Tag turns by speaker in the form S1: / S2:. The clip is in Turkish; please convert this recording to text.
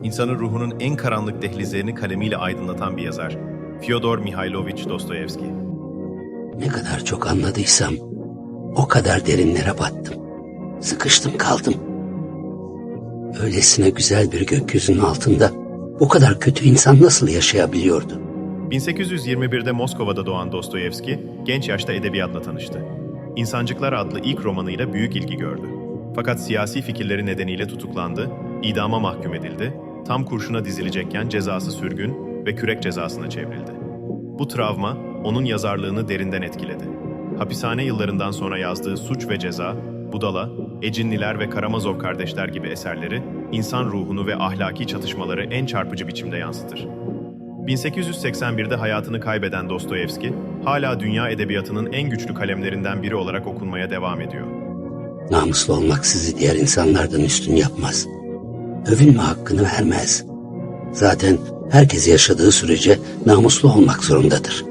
S1: İnsanın ruhunun en karanlık dehlizlerini kalemiyle aydınlatan bir yazar. Fyodor Mihailovich Dostoyevski.
S2: Ne kadar çok anladıysam o kadar derinlere battım. Sıkıştım kaldım. Öylesine güzel bir gökyüzünün altında o kadar kötü insan nasıl yaşayabiliyordu?
S1: 1821'de Moskova'da doğan Dostoyevski, genç yaşta edebiyatla tanıştı. İnsancıklar adlı ilk romanıyla büyük ilgi gördü. Fakat siyasi fikirleri nedeniyle tutuklandı, idama mahkum edildi, tam kurşuna dizilecekken cezası sürgün ve kürek cezasına çevrildi. Bu travma onun yazarlığını derinden etkiledi. Hapishane yıllarından sonra yazdığı Suç ve Ceza, Budala, Ecinliler ve Karamazov kardeşler gibi eserleri insan ruhunu ve ahlaki çatışmaları en çarpıcı biçimde yansıtır. 1881'de hayatını kaybeden Dostoyevski, hala dünya edebiyatının en güçlü kalemlerinden biri olarak okunmaya devam ediyor.
S2: Namuslu olmak sizi diğer insanlardan üstün yapmaz. Övünme hakkını vermez. Zaten herkes yaşadığı sürece namuslu olmak zorundadır.